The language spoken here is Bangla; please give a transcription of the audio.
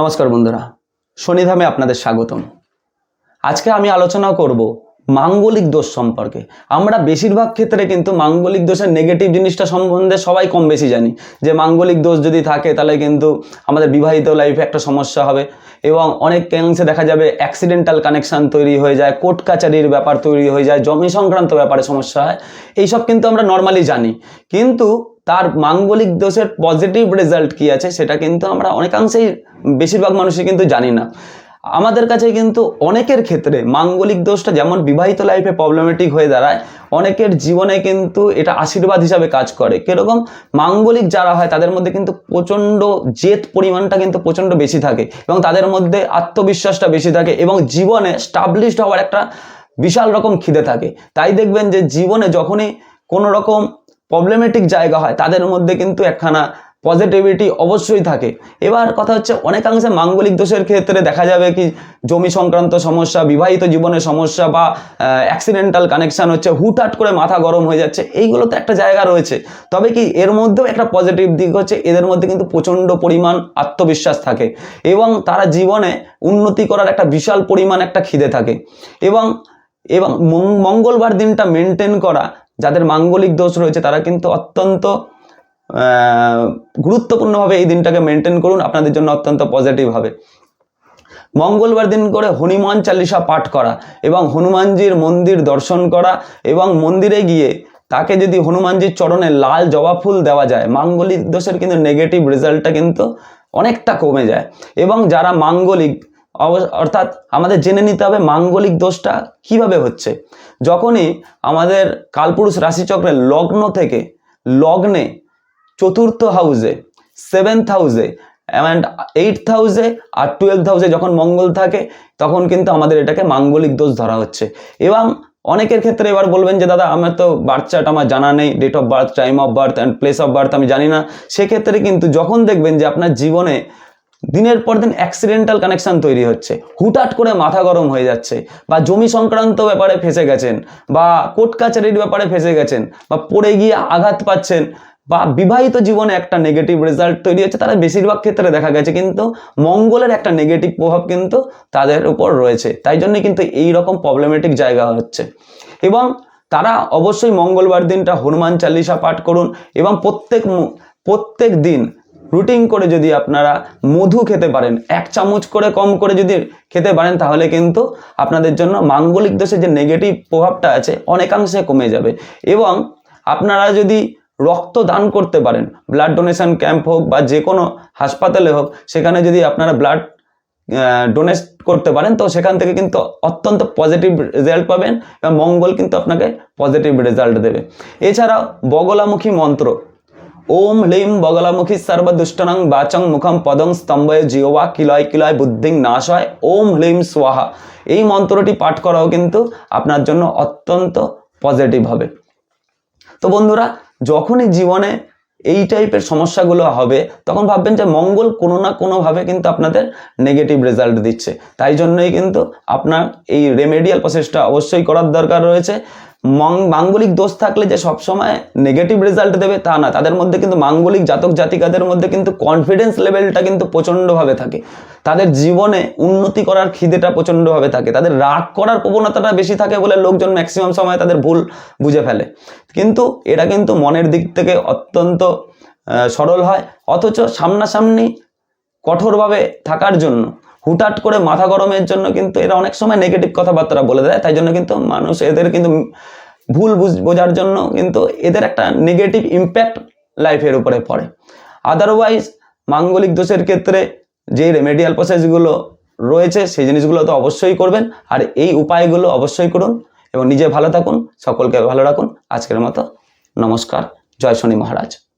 নমস্কার বন্ধুরা, শনিধামে আপনাদের স্বাগতম। আজকে আমি আলোচনা করব মাঙ্গলিক দোষ সম্পর্কে। আমরা বেশিরভাগ ক্ষেত্রে কিন্তু মাঙ্গলিক দোষের নেগেটিভ জিনিসটা সম্বন্ধে সবাই কম বেশি জানি। যে মাঙ্গলিক দোষ যদি থাকে, তাহলে কিন্তু আমাদের বিবাহিত লাইফে একটা সমস্যা হবে এবং অনেক অংশে দেখা যাবে অ্যাক্সিডেন্টাল কানেকশান তৈরি হয়ে যায় কোর্ট কাচারির ব্যাপার তৈরি হয়ে যায়, জমি সংক্রান্ত ব্যাপারে সমস্যা হয়। এইসব কিন্তু আমরা নর্মালি জানি। কিন্তু তার মাঙ্গলিক দোষের পজিটিভ রেজাল্ট কি আছে সেটা কিন্তু আমরা অনেকাংশেই বেশিরভাগ মানুষই কিন্তু জানি না। আমাদের কাছে কিন্তু অনেকের ক্ষেত্রে মাঙ্গলিক দোষটা যেমন বিবাহিত লাইফে প্রবলেমেটিক হয়ে দাঁড়ায়, অনেকের জীবনে কিন্তু এটা আশীর্বাদ হিসাবে কাজ করে। কীরকম? মাঙ্গলিক যারা হয়, তাদের মধ্যে কিন্তু প্রচণ্ড জেদ পরিমাণটা কিন্তু প্রচণ্ড বেশি থাকে এবং তাদের মধ্যে আত্মবিশ্বাসটা বেশি থাকে এবং জীবনে স্টাবলিশড হওয়ার একটা বিশাল রকম খিদে থাকে। তাই দেখবেন যে জীবনে যখনই কোনো রকম প্রবলেমেটিক জায়গা হয়, তাদের মধ্যে কিন্তু একখানা পজিটিভিটি অবশ্যই থাকে। এবার কথা হচ্ছে, অনেকাংশে মাঙ্গলিক দোষের ক্ষেত্রে দেখা যাবে কি, জমি সংক্রান্ত সমস্যা, বিবাহিত জীবনের সমস্যা বা অ্যাক্সিডেন্টাল কানেকশান হচ্ছে, হুটহাট করে মাথা গরম হয়ে যাচ্ছে এইগুলো তো একটা জায়গা রয়েছে। তবে কি, এর মধ্যেও একটা পজিটিভ দিক হচ্ছে, এদের মধ্যে কিন্তু প্রচণ্ড পরিমাণ আত্মবিশ্বাস থাকে এবং তারা জীবনে উন্নতি করার একটা বিশাল পরিমাণ একটা খিদে থাকে। এবং এবং মঙ্গলবার দিনটা মেনটেন করা যাদের মাঙ্গলিক দোষ রয়েছে, তারা কিন্তু অত্যন্ত গুরুত্বপূর্ণভাবে এই দিনটাকে মেনটেন করুন, আপনাদের জন্য অত্যন্ত পজিটিভ হবে। মঙ্গলবার দিন করে হনুমান চালিসা পাঠ করা এবং হনুমানজির মন্দির দর্শন করা এবং মন্দিরে গিয়ে তাকে যদি হনুমানজির চরণে লাল জবা ফুল দেওয়া যায়, মাঙ্গলিক দোষের কিন্তু নেগেটিভ রেজাল্টটা কিন্তু অনেকটা কমে যায়। এবং যারা মাঙ্গলিক অর্থাৎ আমাদের জেনে নিতে হবে মাঙ্গলিক দোষটা কীভাবে হচ্ছে। যখনই আমাদের কালপুরুষ রাশিচক্রের লগ্ন থেকে লগ্নে চতুর্থ হাউসে সেভেন্থ হাউসে অ্যান্ড এইট হাউসে আর টুয়েলভ হাউসে যখন মঙ্গল থাকে, তখন কিন্তু আমাদের এটাকে মাঙ্গলিক দোষ ধরা হচ্ছে। এবং অনেকের ক্ষেত্রে এবার বলবেন যে, দাদা, আমার তো বার্থ আমার জানা নেই date of birth time of birth and place of birth আমি জানি না। সেক্ষেত্রে কিন্তু যখন দেখবেন যে আপনার জীবনে দিনের পর দিন অ্যাক্সিডেন্টাল কানেকশন তৈরি হচ্ছে। হুটহাট করে মাথা গরম হয়ে যাচ্ছে বা জমি সংক্রান্ত ব্যাপারে ফেসে গেছেন বা কোর্ট কাচারির ব্যাপারে ফেসে গেছেন বা পড়ে গিয়ে আঘাত পাচ্ছেন বা বিবাহিত জীবনে একটা নেগেটিভ রেজাল্ট তৈরি হচ্ছে, তারা বেশিরভাগ ক্ষেত্রে দেখা গেছে কিন্তু মঙ্গলের একটা নেগেটিভ প্রভাব কিন্তু তাদের উপর রয়েছে। তাই জন্য কিন্তু এই রকম প্রবলেমেটিক জায়গা হচ্ছে। এবং তারা অবশ্যই মঙ্গলবার দিনটা হনুমান চালিসা পাঠ করুন এবং প্রত্যেক প্রত্যেক দিন রুটিন করে যদি আপনারা মধু খেতে পারেন, এক চামচ করে কম করে যদি খেতে পারেন, তাহলে কিন্তু আপনাদের জন্য মাঙ্গলিক দোষের যে নেগেটিভ প্রভাবটা আছে অনেকাংশে কমে যাবে। এবং আপনারা যদি রক্ত দান করতে পারেন ব্লাড ডোনেশন ক্যাম্প হোক বা যে কোনো হাসপাতালে হোক, সেখানে যদি আপনারা ব্লাড ডোনেট করতে পারেন, তো সেখান থেকে কিন্তু অত্যন্ত পজিটিভ রেজাল্ট পাবেন এবং মঙ্গল কিন্তু আপনাকে পজিটিভ রেজাল্ট দেবে। এছাড়াও বগলামুখী মন্ত্র ওম হ্লিম বগলামুখী সর্বদুষ্টনং বাচং মুখম পদং স্তম্ভয় জিওবা কিলয় কিলয় বুদ্ধিং হয় ওম হ্লিম স্বাহা এই মন্ত্রটি পাঠ করাও কিন্তু আপনার জন্য অত্যন্ত পজিটিভ হবে। তো বন্ধুরা, যখনই জীবনে এই টাইপের সমস্যাগুলো হবে, তখন ভাববেন যে মঙ্গল কোনো না কোনোভাবে কিন্তু আপনাদের নেগেটিভ রেজাল্ট দিচ্ছে। তাই জন্যই কিন্তু আপনার এই রেমেডিয়াল প্রসেসটা অবশ্যই করার দরকার রয়েছে। মাঙ্গলিক দোষ থাকলে যে সবসময় নেগেটিভ রেজাল্ট দেবে তা না। তাদের মধ্যে কিন্তু মাঙ্গলিক জাতক জাতিকাদের মধ্যে কিন্তু কনফিডেন্স লেভেলটা কিন্তু প্রচণ্ডভাবে থাকে। তাদের জীবনে উন্নতি করার খিদেটা প্রচণ্ডভাবে থাকে। তাদের রাগ করার প্রবণতাটা বেশি থাকে বলে লোকজন ম্যাক্সিমাম সময় তাদের ভুল বুঝে ফেলে। কিন্তু এটা কিন্তু মনের দিক থেকে অত্যন্ত সরল হয়। অথচ সামনাসামনি কঠোরভাবে থাকার জন্য হুটহাট করে মাথা গরমের জন্য কিন্তু এরা অনেক সময় নেগেটিভ কথাবার্তা বলে দেয়, তাই জন্য কিন্তু মানুষ এদের কিন্তু ভুল বুঝ- বোঝার জন্য কিন্তু এদের একটা নেগেটিভ ইম্প্যাক্ট লাইফের উপরে পড়ে। আদারওয়াইজ মাঙ্গলিক দোষের ক্ষেত্রে যে রেমেডিয়াল প্রসেসগুলো রয়েছে, সেই জিনিসগুলো তো অবশ্যই করবেন। আর এই উপায়গুলো অবশ্যই করুন এবং নিজে ভালো থাকুন, সকলকে ভালো রাখুন। আজকের মতো নমস্কার, জয় শনি মহারাজ।